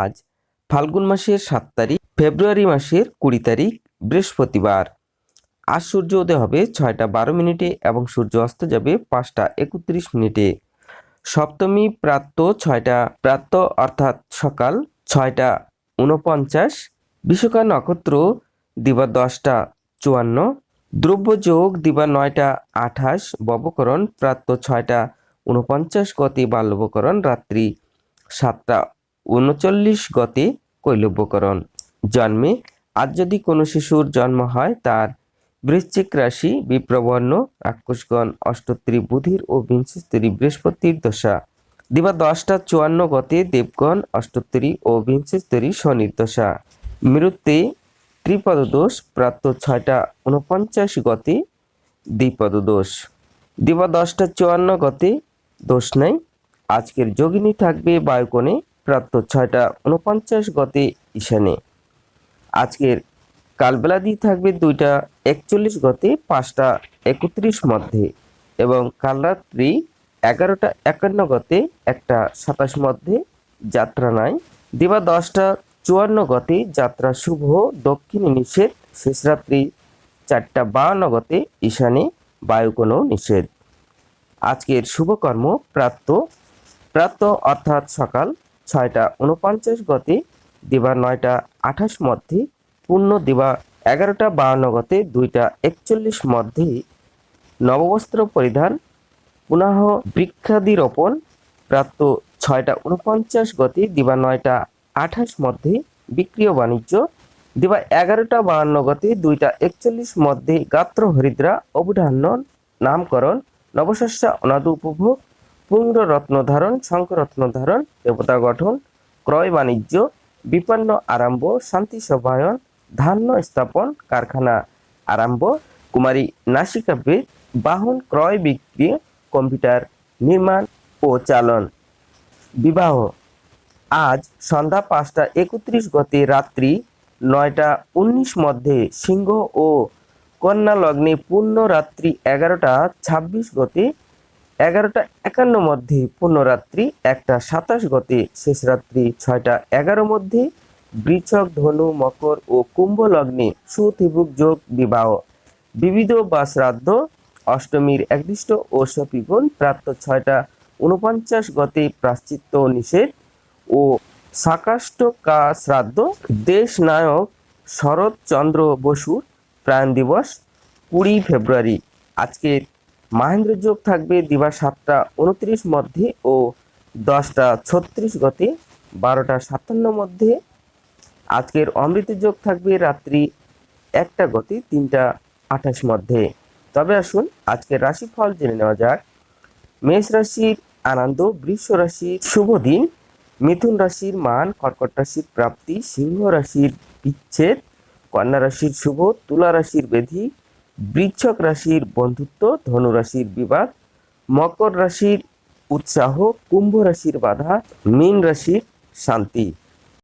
আজ, ফাল্গুন মাসের সাত তারিখ, ফেব্রুয়ারি মাসের কুড়ি তারিখ, বৃহস্পতিবার। আজ সূর্য উদয় হবে ছয়টা বারো মিনিটে এবং সূর্য অস্ত যাবে পাঁচটা একত্রিশ মিনিটে। সপ্তমী প্রাত্য ছয়টা, প্রাত্য অর্থাৎ সকাল ছয়টা উনপঞ্চাশ বিশ্বকা নক্ষত্র দিবা দশটা চুয়ান্ন দ্রব্যযোগ দিবা নয়টা আঠাশ, ববকরণ প্রাত্য ছয়টা উনপঞ্চাশ গতি বাল্যবকরণ রাত্রি সাতটা উনচল্লিশ গতে কৈলব্যকরণ। জন্মে আজ যদি কোনো শিশুর জন্ম হয়, তার বৃশ্চিক রাশি বিপ্রবর্ণ রাক্ষসগণ, অষ্টত্রী বুধির ও বিংশস্তরী বৃহস্পতির দশা। দিবা দশটা চুয়ান্ন গতে দেবগণ অষ্টত্তরী ও বিংশস্তরী শনির দশা। মৃত্যে ত্রিপদ দোষ প্রাপ্ত ছয়টা উনপঞ্চাশ গতে দ্বিপদ দোষ দিবা দশটা চুয়ান্ন গতে, দোষ নাই। আজকের যোগিনী থাকবে বায়ুকোণে। প্রাপ্ত ছয়টা উনপঞ্চাশ গতে ঈশানে। আজকের কালবেলাদি থাকবে দুইটা একচল্লিশ গতে, পাঁচটা একত্রিশ মধ্যে এবং কাল রাত্রি এগারোটা একান্ন গতে, একটা সাতাশ মধ্যে যাত্রা নাই। দিবা দশটা চুয়ান্ন গতে যাত্রা শুভ, দক্ষিণে নিষেধ শেষ রাত্রি চারটা বাহান্ন গতে ঈশানে বায়ুকোণও নিষেধ। আজকের শুভকর্ম প্রাপ্ত প্রাপ্ত অর্থাৎ সকাল ছয়টা উনপঞ্চাশ গতি, দিবা নয়টা আঠাশ মধ্যে, পূর্ণ দিবা এগারোটা বাহান্ন গতে, দুইটা একচল্লিশ মধ্যে। নববস্ত্র পরিধান পুনঃ বৃক্ষাদি রোপণ প্রাপ্ত ছয়টা উনপঞ্চাশ গতি, দিবা নয়টা আঠাশ মধ্যে বিক্রিয় বাণিজ্য, দিবা এগারোটা বাহান্ন গতে, দুইটা একচল্লিশ মধ্যে গাত্র হরিদ্রা, অবধান্য, নামকরণ, নবশস্যা অনাদু উপভোগ পুঙ্গ রত্ন ধারণ শঙ্করত্ন ধারণ, দেবতা গঠন, ক্রয় বাণিজ্য, বিপন্ন আরম্ভ, শান্তি সভায়ন, ধান্য স্থাপন, কারখানা আরম্ভ, কুমারী নাসিকাবেদ বাহন ক্রয় বিক্রি, কম্পিউটার নির্মাণ ও চালন। বিবাহ। আজ সন্ধ্যা পাঁচটা একত্রিশ গতে রাত্রি নয়টা উনিশ মধ্যে সিংহ ও কন্যা লগ্নে পূর্ণ রাত্রি এগারোটা ছাব্বিশ গতে এগারোটা একান্ন মধ্যে পূর্ণরাত্রি, একটা সাতাশ গতে শেষ রাত্রি, ছয়টা এগারো মধ্যে বৃছক ধনু, মকর ও কুম্ভ লগ্নে সুতিভুক যোগ বিবাহ। বিবিধ বা শ্রাদ্ধ, অষ্টমীর একদিষ্ট ও সপিগুণ প্রাপ্ত ছয়টা উনপঞ্চাশ গতে প্রাশ্চিত্য নিষেধ ও সাকাষ্ট কা শ্রাদ্ধ। দেশ নায়ক শরৎচন্দ্র বসুর প্রাণ দিবস কুড়ি ফেব্রুয়ারি। আজকের মাহেন্দ্র যোগ থাকবে দিবা সাতটা উনত্রিশ মধ্যে ও দশটা ছত্রিশ গতে, বারোটা সাতান্ন মধ্যে। আজকের অমৃত যোগ থাকবে রাত্রি একটা গতি, তিনটা আঠাশ মধ্যে। তবে আসুন, আজকের রাশিফল জেনে নেওয়া যাক। মেষ রাশির আনন্দ, বৃষ রাশির শুভ দিন, মিথুন রাশির মান, কর্কট রাশির প্রাপ্তি, সিংহ রাশির বিচ্ছেদ, কন্যা রাশির শুভ, তুলা রাশির বেধি বৃক্ষক রাশির বন্ধুত্ব ধনুরাশির বিবাদ মকর রাশির উৎসাহ কুম্ভ রাশির বাধা মীন রাশির শান্তি।